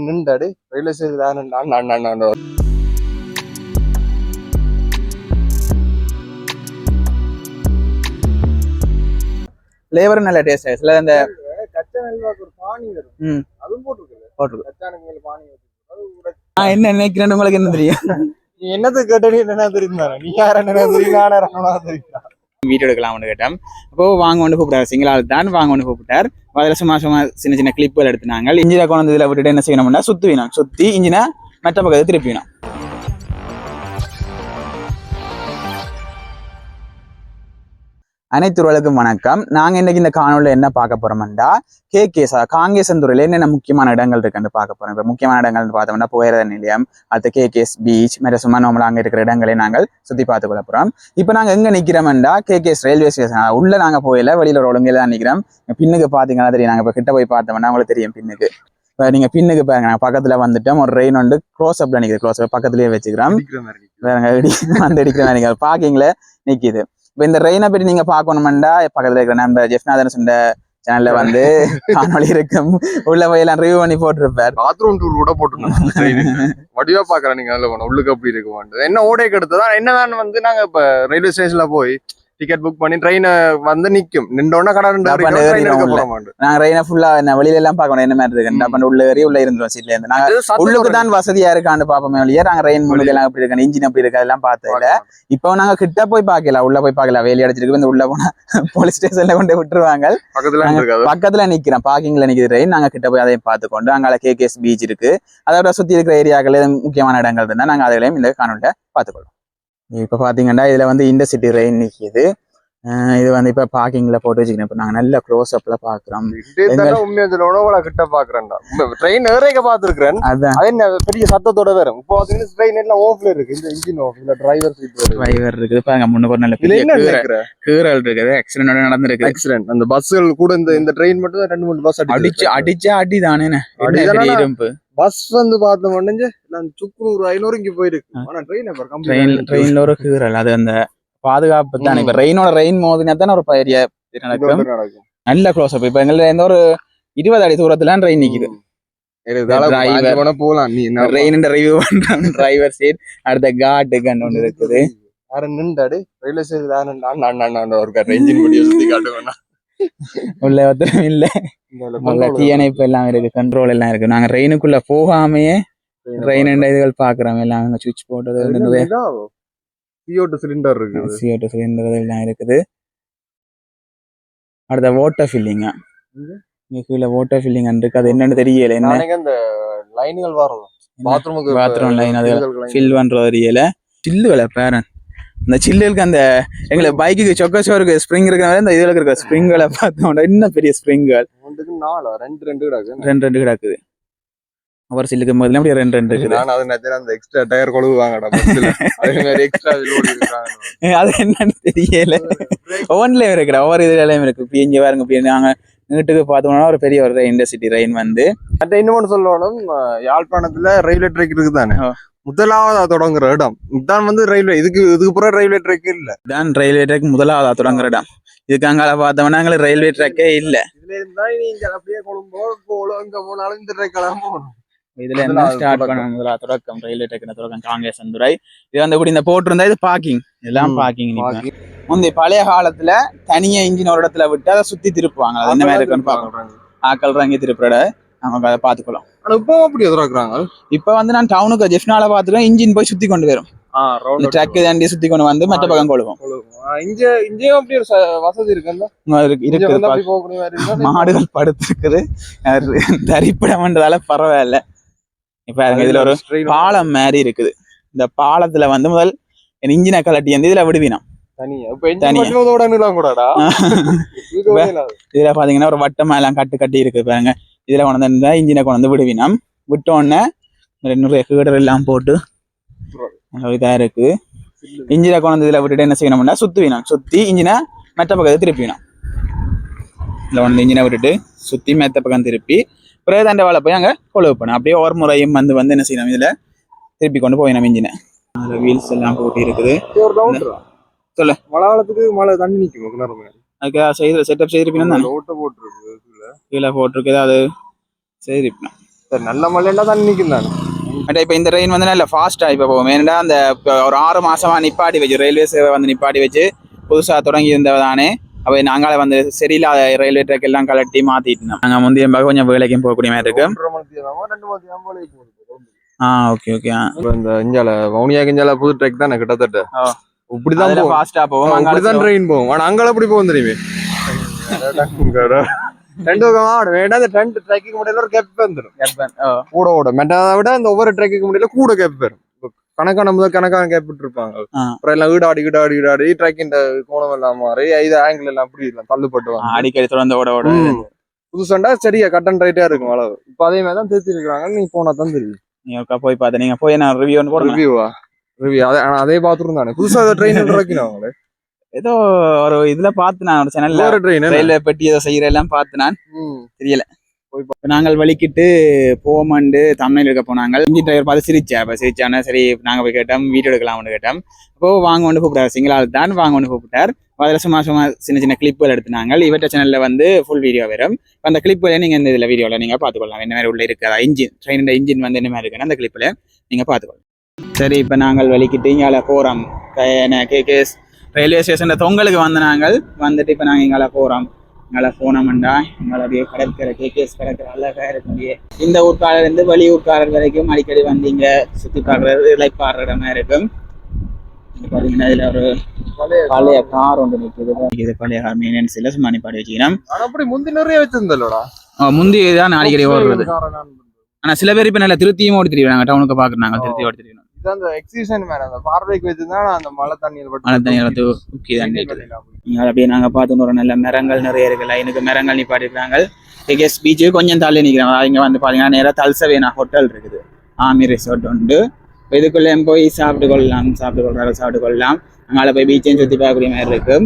நின்றாடு railway நான் நான் நான் ஃப்ளேவரும் நல்ல டேஸ்ட் சில அந்த கச்சா நல்வாக்கு ஒரு பானி வரும். ம். அதுவும் பானி வச்சு அது கூட- நான் என்ன நினைக்கிறேன்னு உங்களுக்கு என்ன தெரியும்? நீ என்னது கேட்டனே என்ன தெரியுமா நீ யார என்ன தெரியும்? நான் தெரியும் வீடியோ எடுக்கலாம்னு கேட்டேன். அப்போ வாங்க ஒன்று கூப்பிட்டார். சிங்கிள் தான் வாங்க ஒன்று கூப்பிட்டார். அதில் சும்மா சும்மா சின்ன சின்ன கிளிப்புகள் எடுத்துனாங்க. இன்ஜினை கொண்டு வந்து இதில் விட்டுட்டு என்ன செய்யணும்னா சுற்றி வேணும் சுற்றி இன்ஜினை மற்ற பக்கத்தை திருப்பினோம் அனைத்துறவுகளுக்கும் வணக்கம். நாங்க இன்னைக்கு இந்த காணொலியில் என்ன பார்க்க போறோம்டா கே கேசா காங்கேசந்துறையில என்னென்ன முக்கியமான இடங்கள் இருக்குன்னு பார்க்க போறோம். இப்போ முக்கியமான இடங்கள்னு பார்த்தோம்னா புகையிரத நிலையம் அடுத்து கே கேஸ் பீச் மேலே சும்மா நம்மள அங்கே இருக்கிற இடங்களை நாங்கள் சுற்றி பார்த்து கொள்ள போறோம். இப்போ நாங்கள் எங்கே நிற்கிறோம்டா K K S railway station உள்ள நாங்கள் போயில வெளியில ஒரு ஒழுங்கையில் தான் நிற்கிறோம் பின்னுக்கு பார்த்தீங்கன்னா தெரியும் நாங்கள் இப்போ கிட்ட போய் பார்த்தோம்னா உங்களுக்கு தெரியும் பின்னுக்கு. இப்போ நீங்க பின்னுக்கு பாருங்க நாங்கள் பக்கத்துல வந்துட்டோம். ஒரு ரெயின் வந்து க்ளோஸ் அப்ல நிற்குது க்ளோஸ் அப் பக்கத்துலயே வச்சுக்கிறோம். இடி வந்து அடிக்கிற மாதிரி பார்க்கிங்ல நிக்குது. இப்போ இந்த ரெயினை பற்றி நீங்க பார்க்கணுமெண்டா? பக்கத்துல இருக்கிற நம்ம ஜெஃப்நாதன் சொன்ன சேனல்ல வந்து காணொளி இருக்கும். உள்ள போய் எல்லாம் ரிவ்யூ பண்ணி போட்டிருப்பார். பாத்ரூம் டூர் கூட போட்டுருந்தோம். வடிவா பாக்குறேன் நீங்க அதுல உள்ளுக்கு அப்படி இருக்க மாட்டேது என்ன ஓடைக்கு எடுத்ததா? என்னதான் வந்து நாங்க இப்ப ரயில்வே ஸ்டேஷன்ல போய் டிக்கெட் புக் பண்ணி ட்ரெயின் வந்து நிக்கும். ட்ரெயின் மாட்டோம் நாங்க ரெயினை ஃபுல்லா என்ன வெளியில எல்லாம் பார்க்கணும் என்ன மாதிரி இருக்கு அப்ப உள்ள ஏறி உள்ள இருந்துரும் சீட்ல இருந்து. நாங்க உள்ளுக்கு தான் வசதியா இருக்கான்னு பாப்போமே ஒழிய நாங்க ரெயின் முழுக்க எல்லாம் எப்படி இருக்கு இன்ஜின் எப்படி இருக்கு அதெல்லாம் பார்த்ததுல. இப்போ நாங்க கிட்ட போய் பார்க்கல உள்ள போய் பார்க்கல. வேலி அடிச்சிருக்கு இந்த உள்ள போனா போலீஸ் ஸ்டேஷன்ல கொண்டு விட்டுருவாங்க. பக்கத்துல நிக்கிறோம் பார்க்கிங்ல நிக்குது ரெயின் நாங்க கிட்ட போய் அதையும் பார்த்துக்கொண்டு அங்கால கேகேஎஸ் பீச் இருக்கு. அதோட சுத்தி இருக்கிற ஏரியாக்கள் முக்கியமான இடங்கள் இருந்தா நாங்க அதுலயும் இந்த காணொலியில பார்த்துக்கொள்வோம். இப்ப பாத்தீங்கன்னா இதுல வந்து இண்டர்சிட்டி ரெயின் நிக்குது. அஹ் இது வந்து இப்ப பார்க்கிங்ல போட்டு வச்சுக்கணும். இப்ப நாங்க நல்ல க்ளோஸ் உண்மையா சொல்ல உணவுல கிட்ட பாக்குறேன்டா. ட்ரெயின் நிறைய பாத்துருக்கேன் அதான். அது என்ன பெரிய சத்தத்தோட வேற. இப்போ பாத்தீங்கன்னா ட்ரெயின் எல்லாம் ஓஃப்ல இருக்கு. இந்த இன்ஜின் ஓஃப் இந்த டிரைவர் டிரைவர் இருக்குது. பாருங்க முன்ன நல்ல கீறல் இருக்குது. ஆக்சிடென்ட் நடந்திருக்கு. ஆக்சிடென்ட் அந்த பஸ்கள் கூட இந்த இந்த ட்ரெயின் மட்டும் தான் ரெண்டு மூணு பஸ் அடிச்சு அடிச்சா அடி தானே அடிதானே? இரும்பு? பஸ் வந்து பார்த்த முடிஞ்சு நான் சுக்குநூறு ஐநூறு இங்க போயிருக்கு. ஆனா ட்ரெயின் ட்ரெயின் ட்ரெயின்ல ஒரு கீறல் அது அந்த பாதுகாப்பு தானே. இப்ப ரெயினோட ரெயின் மோதினா தானே ஒரு இது நடக்கும். நல்ல க்ளோஸ் அப் இப்ப எங்கள எந்த ஒரு இருபது அடி தூரத்துல ட்ரெயின் நிக்குது. போலாம். நீ ரெயின் ரிவ்யூ பண்றோம் டிரைவர் சீட் அடுத்த காட்டு கண்டு ஒன்று இருக்குது. யார நின்றாடு ரயில்வே ஸ்டேஷன் நான் நான் நான் நான் ஒரு இன்ஜின் முடிய சுத்தி காட்டுவேன். உள்ள ஒருத்தரும் இல்ல. நல்ல தீயணைப்பு எல்லாம் இருக்கு கண்ட்ரோல் எல்லாம் இருக்கு. நாங்க ரெயினுக்குள்ள போகாமையே ரெயின் இதுகள் பாக்குறோம். எல்லாம் அங்க சுவிட்ச் போட்டது சிஓட்டு சிலிண்டர் இருக்குது. சிஓட்டு சிலிண்டர் எல்லாம் இருக்குது. அடுத்த வாட்டர் ஃபில்லிங்க? இங்க கீழே வாட்டர் ஃபில்லிங் இருக்கு. அது என்னன்னு தெரியல. என்ன? அந்த லைன்கள் வரும். பாத்ரூமுக்கு பாத்ரூம் லைன் அது ஃபில் பண்றது தெரியல. சில்லுகளை பேரன். அந்த சில்லுகளுக்கு அந்த எங்களுக்கு பைக்குக்கு சொக்க சோருக்கு ஸ்ப்ரிங் இருக்கிற அந்த இதுல இருக்கிற ஸ்ப்ரிங்களை பார்த்தோம்னா இன்னும் பெரிய ஸ்ப்ரிங்கள் நாலு ரெண்டு ரெண்டு கிடக்கு. ரெண்டு ரெண்டு கிடக்குது. ஒரு சில்லுக்கு முதல்ல அப்படியே ரெண்டு ரெண்டு இருக்குது. நான் அது நினைச்சேன் அந்த எக்ஸ்ட்ரா டயர் கொழுவாங்கடா அதே மாதிரி எக்ஸ்ட்ரா அது என்னன்னு தெரியல. ஒவ்வொன்றுலயும் இருக்குடா ஒவ்வொரு இதுலயும் இருக்கு. இங்க பாருங்க இப்போ நாங்க நீட்டுக்கு பார்த்தோம்னா ஒரு பெரிய ஒரு இண்டர்சிட்டி ரெயின் வந்து. மற்ற இன்னொன்னு சொல்லணும் யாழ்ப்பாணத்துல ரயில்வே ட்ராக் இருக்குதானே. முதலாவதா தொடங்குற இடம். இதான் வந்து ரயில்வே இதுக்கு இதுக்கு பிறகு ரயில்வே ட்ராக் இல்ல. தான் ரயில்வே ட்ராக் முதலாவதா தொடங்குற இடம். இதுக்கு அங்கால பார்த்தோம்னா எங்களுக்கு ரயில்வே ட்ராக்கே இல்ல. இதுல இருந்தா நீங்க அப்படியே கொழும்போ போலோ எங்க போனாலும் இந்த ட்ராக் போகணும். இதுல என்ன ஸ்டார்ட் தொடக்கம். பண்ண முதலா தொடக்கம். ரயில்வே ட்ராக் தொடக்கம். காங்கேசந்துறை இது வந்து கூட இந்த போட்டிருந்தா இது பார்க்கிங் இதெல்லாம் பார்க்கிங் முந்தைய பழைய காலத்துல தனியா இன்ஜின் ஒரு இடத்துல விட்டு அதை சுத்தி திருப்புவாங்க. அது என்ன மாதிரி இருக்குன்னு பார்க்கணும் ஆக்கள் ரங்கி திருப்புறத நம்ம அதை பார்த்துக்கலாம் ஆனா இப்போ அப்படி எதிராக்குறாங்க இப்ப வந்து நான் டவுனுக்கு ஜெஃப்னால பார்த்துருக்கேன் இன்ஜின் போய் சுத்தி கொண்டு வரும். இந்த ட்ரக் தாண்டி சுத்தி கொண்டு வந்து மற்ற பக்கம் கொழுவோம் இங்க இங்கேயும் அப்படி ஒரு ச- வசதி இருக்குல்ல? இருக்கு இருந்தா மாடுகள் படுத்திருக்குது. தரிப்பிடம்ன்றதால பரவாயில்ல. இப்ப இதுல ஒரு பாலம் மாதிரி இருக்குது. இந்த பாலத்துல வந்து முதல் இன்ஜினை கலட்டி வந்து இதுல விடுவினோம். இதுல பாத்தீங்கன்னா ஒரு வட்டமா எல்லாம் கட்டு கட்டி இருக்கு பாருங்க. இதுல கொண்டு வந்து இன்ஜினை கொண்டு வந்து விடுவினோம் விட்ட உடனே நிறைய கீடர் எல்லாம் போட்டு நல்ல இதா இருக்கு இன்ஜினை கொண்டு வந்து இதுல விட்டுட்டு என்ன செய்யணும்னா சுத்துவினோம் சுத்தி இன்ஜினை மற்ற பக்கத்தை திருப்பினோம் இதுல வந்து இன்ஜினை விட்டுட்டு சுத்தி மெத்த பக்கம் திருப்பி பிறகு தண்டவாள போய் அங்க கொழுவு பண்ணோம் அப்படியே ஒரு முறையும் வந்து வந்து என்ன செய்யணும் இதுல திருப்பி கொண்டு போயினோம் இன்ஜினை அதுல வீல்ஸ் எல்லாம் போட்டு இருக்குது. சொல்லு. மழை காலத்துக்கு மழை தண்ணி முன்னாடி. அதுக்கு செய்து செட்டப் செய்திருப்பீங்க தானே அதுல ஓட்டை போட்டிருக்கு கீழே போட்டிருக்கு அது செய்திருப்பேன் சரி நல்ல மழைன்னா தான் நிற்கும் தானே பட் இப்போ இந்த ட்ரெயின் வந்து நல்ல ஃபாஸ்ட்டாக இப்போ போகும். ஏன்னா அந்த ஒரு ஆறு மாசமா நிப்பாட்டி வச்சு ரயில்வே சேவை வந்து நிப்பாட்டி வச்சு புதுசாக தொடங்கி இருந்ததானே அப்போ நாங்களே வந்து சரியில்லாத ரயில்வே ட்ராக் எல்லாம் கலட்டி மாற்றிட்டோம் நாங்கள் முந்தைய கொஞ்சம் வேலைக்கும் போகக்கூடிய மாதிரி இருக்கு. ஆ ஓகே ஓகே இப்ப இந்த இஞ்சால வவுனியா கிஞ்சால புது ட்ரெக் தானே கிட்டத்தட்ட. இப்படிதான் போகும். அங்க இப்படிதான் ட்ரெயின் போகும். ஆனா அங்கால எப்படி போகும் தெரியுமே? ஆடும் வேண்டாம் அந்த ரெண்டு ட்ரெக்கிங் முடியல ஒரு கேப் வந்துடும் கூட ஓட மெட்டதை விட அந்த ஒவ்வொரு ட்ரெக்கிங் முடியல கூட கேப் வரும் கணக்கான முதல் கணக்கான கேப் இருப்பாங்க. அப்புறம் எல்லாம் ஈடாடி ஈடாடி ஈடாடி ட்ரெக்கிங் கோணம் எல்லாம் மாறி இது ஆங்கிள் எல்லாம் அப்படி எல்லாம் தள்ளுப்பட்டு அடிக்கடி தொடர்ந்து ஓட ஓட. புதுசாண்டா சரியா கட் அண்ட் ரைட்டா இருக்கும் அளவு இப்ப அதே மாதிரி தான் திருத்தி இருக்கிறாங்க நீ போனா தான் தெரியும் நீங்க போய் பார்த்து நீங்க போய் நான் ரிவ்யூ ரிவ்யூவா ரிவ்யூ அதே அதே பாத்ரூம் தானே புதுசா ட்ரெயின் இறக்கினாங்களே ஏதோ ஒரு இதுல பார்த்து நான் ஒரு சேனல்ல ரயில்வே பெட்டி ஏதோ செய்யற எல்லாம் பார்த்து நான் இப்ப நாங்கள் வலிக்கிட்டு போமாண்டு தமிழில் இருக்க போனாங்க இன்ஜின் டிரைவர் பார்த்து சிரிச்சா அப்போ சிரிச்சானே சரி நாங்க போய் கேட்டோம் வீடியோ எடுக்கலாம்னு கேட்டோம். அப்போ வாங்க வந்து கூப்பிட்டார் சிங்கிள் ஆள் தான் வாங்க வந்து கூப்பிட்டார். அதில் சும்மா சும்மா சின்ன சின்ன கிளிப்புகள் எடுத்துனாங்க இவற்ற சேனல்ல வந்து ஃபுல் வீடியோ வரும். அந்த கிளிப்புகளை நீங்க இந்த இதில் வீடியோவில் நீங்க பார்த்துக்கொள்ளலாம். என்ன மாதிரி உள்ள இருக்கிறதா இன்ஜின் ட்ரெயினோட இன்ஜின் வந்து என்ன மாதிரி இருக்குன்னு அந்த கிளிப்பில் நீங்க பார்த்துக்கொள்ளலாம். சரி இப்போ நாங்கள் வலிக்கிட்டு இங்கால போகிறோம் கேகேஎஸ் ரயில்வே ஸ்டேஷன்ல தொங்கலுக்கு வந்த நாங்கள் வந்துட்டு இப்போ நாங்கள் இங்கால போகிறோம் இங்கால போனோம்டா. அப்படியே கடற்கரை கேகேஎஸ் கடற்கரை அழகா இருக்கும் இந்த ஊர்க்காரர் இருந்து வெளி ஊர்க்காரர் வரைக்கும் அடிக்கடி வந்து இங்க சுத்தி பார்க்கறது இலைப்பாடுற இடமா இருக்கும். இங்க பாத்தீங்கன்னா இதுல ஒரு பழைய கார் ஒன்று நிற்குது இது பழைய கார் மெயின்டெனன்ஸ் இல்லை சும்மா நிப்பாடி அப்படி முந்தி நிறைய வச்சிருந்தல்லோடா. முந்தி தான் அடிக்கடி ஓடுறது. ஆனா சில பேர் இப்ப நல்ல திருத்தியும் ஓடி தெரியும் டவுனுக்கு பாக்குறாங்க திருத்தி ஓடி தெரியும் இது அந்த எக்ஸிபிஷன் மேல அந்த பார்வைக்கு வச்சிருந்தா அந்த மழை தண்ணியில் பட்டு மழை தண்ணி வந்து முக்கிய தான் நிக்குது. இங்க அப்படியே நாங்க பார்த்தோம் ஒரு நல்ல மரங்கள் நிறைய இருக்கு. லைனுக்கு மரங்கள் நிப்பாட்டிருக்காங்க. டிகேஸ் பீச்சு கொஞ்சம் தள்ளி நிற்கிறாங்க இங்க வந்து பாத்தீங்கன்னா நேரா தல்சவேனா ஹோட்டல் இருக்குது. ஆமி ரிசார்ட் உண்டு. இப்ப இதுக்குள்ளே போய் சாப்பிட்டு கொள்ளலாம். சாப்பிட்டு கொள்றாரு சாப்பிட்டு கொள்ளலாம். அங்கால போய் பீச்சையும் சுத்தி பார்க்கக்கூடிய மாதிரி இருக்கு.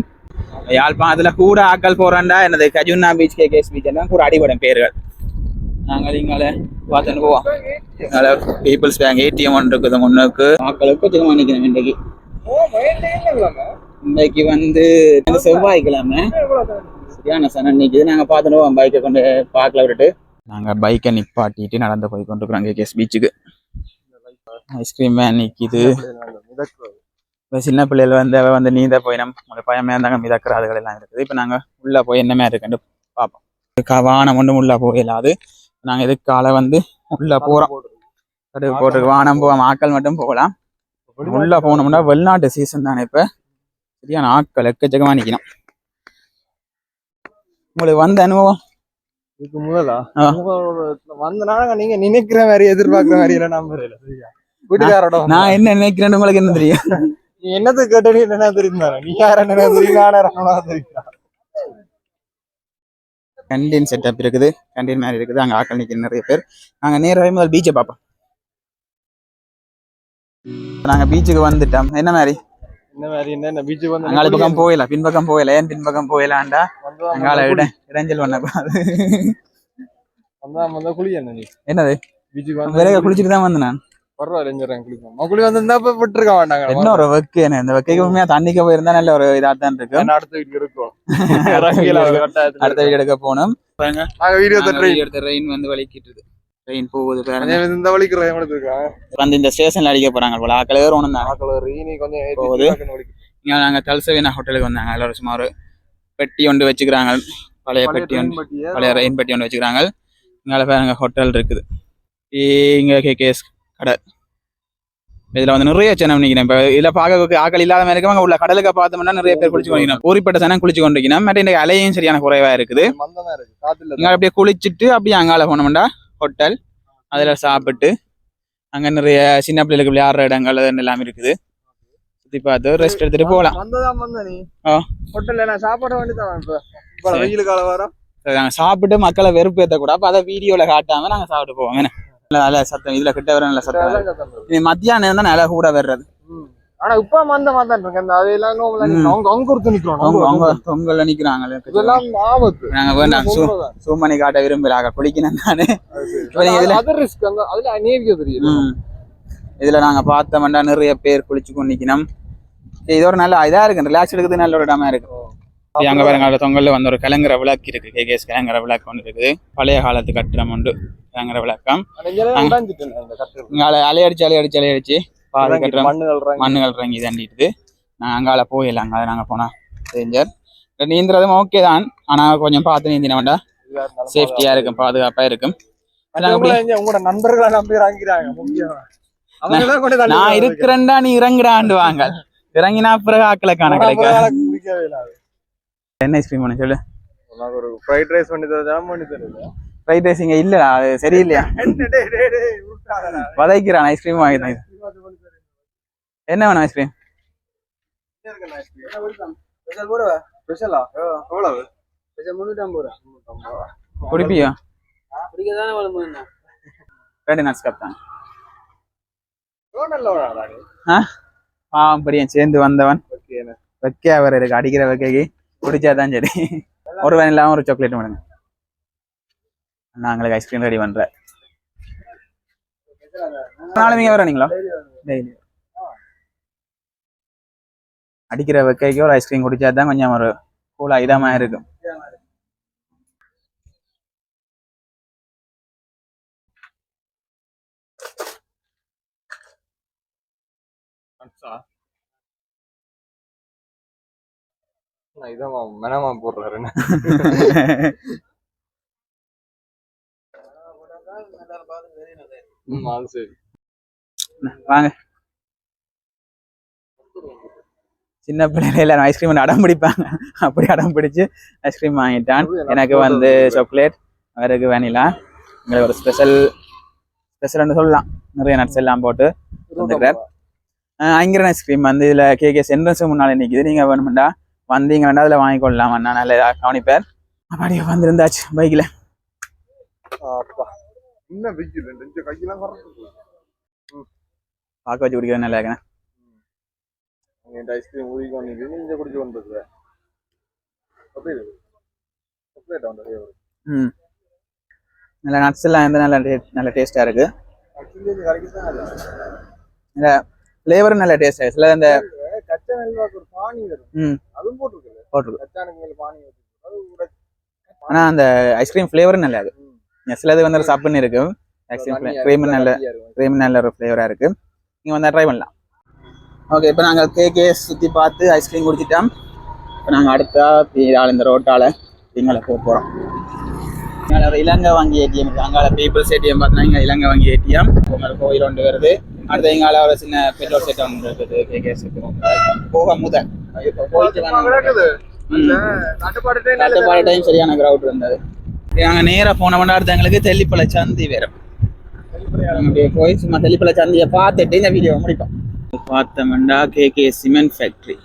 யாழ்ப்பாணத்துல கூட ஆக்கள் போறாண்டா? என்னது கஜுன்னா பீச் கேகேஎஸ் பீச் எல்லாம் கூட அடிபடும் பேர்கள். நாங்கள் இங்கால பார்த்துன்னு போவோம். அதனால பீப்புள்ஸ் பேங்க் ஏடிஎம் ஒன்று இருக்குது முன்னுக்கு. ஆக்களுக்கு கொஞ்சம் நிற்கிறேன் இன்றைக்கு இன்னைக்கு வந்து செவ்வாய்க்கிழமை. சரியான சனம் நிற்குது நாங்கள் பார்த்துட்டு போவோம். பைக்கை கொண்டு பார்க்கல விட்டுட்டு. நாங்கள் பைக்கை நிப்பாட்டிட்டு நடந்து போய் கொண்டிருக்கிறோம் கேகேஎஸ் பீச்சுக்கு ஐஸ்கிரீம் வேன் நிற்கிது இப்போ சின்ன பிள்ளைகள் வந்து வந்து நீந்த போய் நம்ம பயமே இருந்தாங்க மிதக்கிற அதுகள் எல்லாம் இருக்குது. இப்போ நாங்கள் உள்ளே போய் என்னமே இருக்குன்னு பார்ப்போம். வானம் ஒன்றும் உள்ளே போயிடாது நாங்கள் இதுக்கால வந்து உள்ளே போகிறோம் கடுகு போட்டு வானம் போவோம். ஆட்கள் மட்டும் போகலாம். உள்ள போனோம்னா வெளிநாட்டு சீசன் தானே இப்ப. சரியான ஆட்கள் எக்கச்சக்கமா நிக்கணும். உங்களுக்கு வந்த அனுபவம்? இதுக்கு முதலா. வந்தனால நீங்க நினைக்கிற மாதிரி எதிர்பார்க்கிற மாதிரி இல்ல சரியா? வீட்டுக்காரோட நான் என்ன நினைக்கிறேன்னு உங்களுக்கு என்ன தெரியும்? நீ என்னது கேட்ட நீ என்ன தெரியும் நீ யார என்ன தெரியும் நான் தெரியும். கண்டீன் செட்டப் இருக்குது. கண்டீன் மாதிரி இருக்குது. அங்க ஆட்கள் நிக்கிற நிறைய பேர். நாங்க நேராகவே முதல் பீச்சை பார்ப்போம். நாங்க பீச்சுக்கு வந்துட்டோம். என்ன மாதிரி? என்ன மாதிரி? என்ன பீச்சுக்கு வந்து அங்கால பக்கம் போயில பின்பக்கம் போயில ஏன் பின்பக்கம் போயிலாண்டா அங்கால இட இடைஞ்சல் பண்ணக்கூடாது வந்தா வந்தா என்னது? பீச்சுக்கு வந்து குளிச்சுட்டு தான் வந்தேன் நான். பரவாயில்ல எஞ்சுறேன் குளிப்போம் குளி வந்து இருந்தா விட்டுருக்க மாட்டாங்க. என்ன ஒரு வெக்கு என்ன? இந்த வெக்கைக்கு உண்மையா தண்ணிக்கு போயிருந்தா நல்ல ஒரு இதா தான் இருக்கு. நான் அடுத்த வீட்டுக்கு இருக்கோம் அடுத்த வீடு எடுக்க போனோம் நாங்க வீடியோ தட்டுறேன் எடுத்த ட்ரெயின் வந்து வலிக்கிட்டு ட்ரெயின் போகுது இந்த வலிக்கு எடுத்துருக்காங்க வந்து இந்த ஸ்டேஷன்ல அடிக்க போறாங்க போல. ஆக்கள் ஏறணும் தான் ஆக்கள் கொஞ்சம் போகுது. இங்க நாங்க தல்சவேனா ஹோட்டலுக்கு வந்தாங்க. ஒரு சுமார் பெட்டி ஒன்று வச்சுக்கிறாங்க. பழைய பெட்டி ஒன்று. பழைய ரெயின் பெட்டி ஒன்று வச்சுக்கிறாங்க. இங்கால பாருங்க ஹோட்டல் இருக்குது. இங்க கேகேஎஸ் கடை. இதுல வந்து நிறைய சேனம் நிக்கிறேன். இப்ப இதுல பார்க்க ஆக்கள் இல்லாத மாதிரி இருக்கவங்க உள்ள கடலுக்கு பார்த்தோம்னா நிறைய பேர் குளிச்சு கொண்டிருக்கணும். ஊறிப்பட்ட சனம் குளிச்சு கொண்டிருக்கணும். மற்ற இந்த அலையும் சரியான குறைவா இருக்குது. இங்க அப்படியே குளிச்சுட்டு அப்படியே அங்கால போனோம்டா. ஹோட்டல். அதுல சாப்பிட்டு அங்க நிறைய சின்ன பிள்ளைகளுக்கு விளையாடுற இடங்கள் எல்லாமே இருக்குது. சுத்தி பார்த்து ரெஸ்ட் எடுத்துட்டு போகலாம். ஹோட்டல்ல நான் சாப்பாட வேண்டியதான். வெயில் காலம் வரும். நாங்க சாப்பிட்டு மக்களை வெறுப்பு ஏற்றக்கூடாது அப்ப அதை வீடியோல காட்டாம நாங்க சாப்பிட்டு போவோம். என்ன? நல்ல சத்தம். இதுல கிட்ட வர நல்ல சத்தம். இது மத்தியானம் தான் நல்லா கூட வர்றது. ஆனா இப்ப மந்த மாதான் இருக்கு. அந்த அதெல்லாம். அவங்க அங்க ஒருத்தர் நிக்கிறோம் அவங்க அவங்க பொங்கல்ல நிக்கிறாங்களே இதெல்லாம் ஆபத்து. நாங்க வேண்டாம். சூ zoom பண்ணி காட்ட விரும்பலாக குளிக்கணும் நீங்க இதுல அது ரிஸ்க் அந்த அதுல அநேவிக்க தெரியுது ம். இதுல நாங்க பார்த்தோம்னா நிறைய பேர் குளிச்சு கொண்டு நிக்கணும். இது ஒரு நல்ல இதா இருக்கு. ரிலாக்ஸ் எடுக்கிறது நல்ல ஒரு இடமா இருக்கு. அங்க பாருங்க தொங்கல்ல வந்து ஒரு கலங்கர விளக்கு இருக்கு. கேகேஎஸ் கலங்கர விளக்கு ஒன்று இருக்குது. பழைய காலத்து கட்டிடம் உண்டு. தாங்கிற விளக்கம். அலையடிச்சு அலையடிச்சு அலையடிச்சு பாதி கட்டுறோம். மண்ணுகள் இறங்கி. தண்டிடுது நாங்கள் அங்கால போயிடலாம் அங்கால நாங்கள் போனால் டேஞ்சர் நீந்துறதும் ஓகே தான். ஆனால் கொஞ்சம் பார்த்து நீந்தின வேண்டாம் சேஃப்டியாக இருக்கும் பாதுகாப்பாக இருக்கும். உங்களோட நண்பர்களை நம்பி இறங்கிறாங்க நான். இருக்கிறேன்டா நீ இறங்குடாண்டு வாங்க. இறங்கினா பிறகு ஆக்களை காண அது. என்ன ஐஸ்கிரீம் பண்ண சொல்லு. ஒரு ஃப்ரைட் ரைஸ் பண்ணி பண்ணி ஃப்ரைட் ரைஸ் இங்கே இல்லைடா அது சரியில்லையா? என்ன டேய் டேய் டேய் உருட்டாதடா. வதைக்கிறான் ஐஸ்கிரீம் வாங்கி. தான் என்ன வேணும் ஐஸ்கிரீம்? குடிப்பியா? ரெண்டு நட்ஸ் கப் தான். எவ்வளவு நல்ல விழாடா நீ? பாவம் படியன் சேர்ந்து வந்தவன். ஓகே, என்ன? வைக்க அவர் இருக்கு அடிக்கிற வைக்கைக்கு. குடிச்சாதான் சரி. ஒரு வேன் இல்லாம ஒரு சாக்லேட் பண்ணுங்க நாங்களுக்கு ஐஸ்கிரீம் ரெடி பண்ற நாளை நீங்க வரீங்களா டெய்லி. அடிக்கிற வைக்கைக்கு ஒரு ஐஸ்கிரீம் குடிச்சாதான் கொஞ்சம் ஒரு கூலா இதமா இருக்கும். நான் இதான் மெனமா போடுறாரு ம், அது சரி. வாங்க. சின்ன பிள்ளைல எல்லாரும் ஐஸ்கிரீம் அடம் பிடிப்பாங்க. அப்படி அடம் பிடிச்சு ஐஸ்கிரீம் வாங்கிட்டான். எனக்கு வந்து சாக்லேட் அவருக்கு வேனிலா எங்களுக்கு ஒரு ஸ்பெஷல் ஸ்பெஷல்னு சொல்லலாம். நிறைய நட்ஸ் எல்லாம் போட்டு வந்துக்கிறார் ஐங்கரன் ஐஸ்கிரீம் வந்து இதில் கேகேஸ் என்ட்ரன்ஸ் முன்னாலே நிற்கிது நீங்கள் வேணுமெண்டா வந்தீங்கன்னா அதில் வாங்கிக்கொள்ளலாம். அண்ணா நல்ல கவனிப்பார். அப்படியே வந்திருந்தாச்சு பைக்கில். என்ன வெயில் நெஞ்ச கையெல்லாம் கறக்குது. பார்க்க வச்சு குடிக்கிறது நல்லா இருக்கேன் இந்த ஐஸ்கிரீம் ஊறி கொண்டு நீங்க குடிச்சு கொண்டு இருக்கு. ம். நல்ல நட்ஸ் எல்லாம் வந்து நல்ல நல்ல இது கரைக்குதான் அது. ஃப்ளேவரும் நல்ல டேஸ்ட்டாக சில அந்த கச்சா நெல்வாக்கு ஒரு பானி வரும். அதுவும் போட்டுருக்குல்ல? போட்டிருக்கு. கச்சானுக்கு மேல பானி உடைச்சு ஆனால் அந்த ஐஸ்கிரீம் ஃப்ளேவரும் நல்லா இருக்கு. சிலது வந்து சப்புன்னு இருக்கும் தண்ணியா க்ரீம் நல்ல. க்ரீம் நல்ல ஒரு ஃப்ளேவராக இருக்கு. நீங்கள் வந்தால் ட்ரை பண்ணலாம். ஓகே இப்போ நாங்கள் கேக்கே சுற்றி பார்த்து ஐஸ்கிரீம் குடிச்சிட்டோம். இப்போ நாங்கள் அடுத்தா ஆள் இந்த ரோட்டால் எங்களை போக போகிறோம் இங்கே ஒரு இலங்கை வங்கி ஏடிஎம் அங்கால பீப்புள்ஸ் ஏடிஎம் பார்த்தீங்கன்னா இங்கே இலங்கை வங்கி ஏடிஎம் உங்களுக்கு கோயில் ஒன்று வருது. அடுத்து எங்கால ஒரு சின்ன பெட்ரோல் செட் ஒன்று இருக்குது. கேகேஸ் போக முதல் இப்போ போயிட்டு இருக்குது. கட்டுப்பாடு டைம் சரியான கிரவுட் இருந்தது நாங்க நேரா போன மணி எங்களுக்கு சந்தி வேற. அப்படியே போய் சும்மா தெல்லிப்பள சந்தியை பார்த்துட்டு இந்த வீடியோ முடிப்போம். பார்த்தோம்டா K K cement factory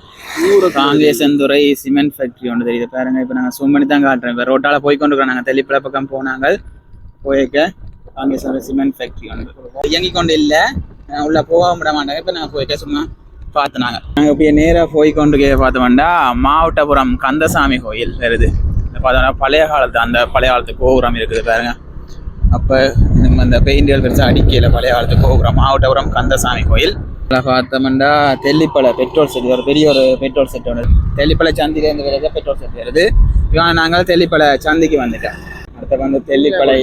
Kankesanthurai cement factory ஒன்று தெரியுது பாருங்க. இப்போ நாங்கள் zoom பண்ணி தான் காட்டுறோம். இப்போ ரோட்டால போய் கொண்டு நாங்கள் தெல்லிப்பள பக்கம் போனாங்க. போயிருக்க காங்கேசந்துறை சிமெண்ட் ஃபேக்டரி ஒன்று இயங்கி கொண்டு இல்லை. உள்ள போக விட மாட்டாங்க இப்போ நாங்கள் போயிருக்க சும்மா பார்த்துனாங்க நாங்கள் இப்படியே நேராக போய் கொண்டு கே பார்த்தோம்டா. மாவட்டபுரம் கந்தசாமி கோயில் வருது. இந்த பார்த்தோம்னா பழைய காலத்து அந்த பழைய காலத்து கோபுரம் இருக்குது பாருங்க. அப்போ நம்ம அந்த பெயிண்டியல் பெருசாக அடிக்கல பழைய காலத்து கோபுரம் மாவட்டபுரம் கந்தசாமி கோயில். பார்த்தோம்னா தெல்லிப்பளை பெட்ரோல் செட் ஒரு பெரிய ஒரு பெட்ரோல் செட் ஒன்று தெல்லிப்பழை சந்திலேருந்து வருது பெட்ரோல் செட் வருது. இவன் நாங்கள் தெல்லிப்பழை சந்திக்கு வந்துட்டோம். அடுத்து வந்து தெல்லிப்பளை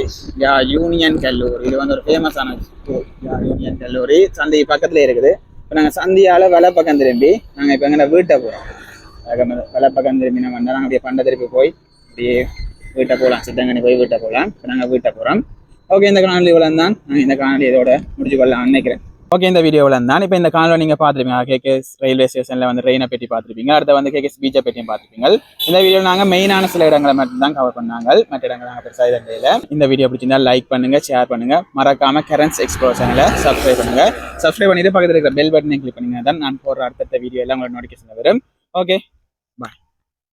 யா யூனியன் கல்லூரி. இது வந்து ஒரு ஃபேமஸான யா யூனியன் கல்லூரி. சந்தி பக்கத்தில் இருக்குது. இப்போ நாங்கள் சந்தியால் வலை பக்கம் திரும்பி நாங்கள் இப்போ எங்கே வீட்டை போகிறோம் வலை பக்கம் திரும்பி நம்ம நாங்கள் அப்படியே பண்டை திருப்பி போய் அப்படியே வீட்டை போகலாம். சித்தங்கனி போய் வீட்டை போகலாம். இப்போ நாங்கள் வீட்டை போகிறோம் ஓகே இந்த காணொலி இவ்வளோ தான் நான் இந்த காணொலி இதோட முடிச்சு கொள்ளலாம் நினைக்கிறேன். ஓகே இந்த வீடியோவில் தான் இப்போ இந்த காணொலி நீங்கள் பார்த்துருப்பீங்க. கேகேஎஸ் ரயில்வே ஸ்டேஷனில் வந்து ட்ரெயினை பற்றி பார்த்துருப்பீங்க. அடுத்து வந்து கேகேஎஸ் பீச்சை பற்றியும் பார்த்துருப்பீங்க. இந்த வீடியோ நாங்கள் மெயினான சில இடங்களை மட்டும் தான் கவர் பண்ணாங்க. மற்ற இடங்கள் நாங்கள் பெருசாக இல்லை இந்த வீடியோ பிடிச்சிருந்தா லைக் பண்ணுங்க ஷேர் பண்ணுங்க. மறக்காமல் கரண்ட்ஸ் எக்ஸ்ப்ளோர் சேனலை சப்ஸ்கிரைப் பண்ணுங்க. சப்ஸ்கிரைப் பண்ணிட்டு பக்கத்தில் இருக்கிற பெல் பட்டனை கிளிக் பண்ணிங்கன்னா தான் நான் போடுற அடுத்த வீடியோ எல்லாம் உங்களுக்கு நோட்டிஃபிகேஷன் வரும். ஓகே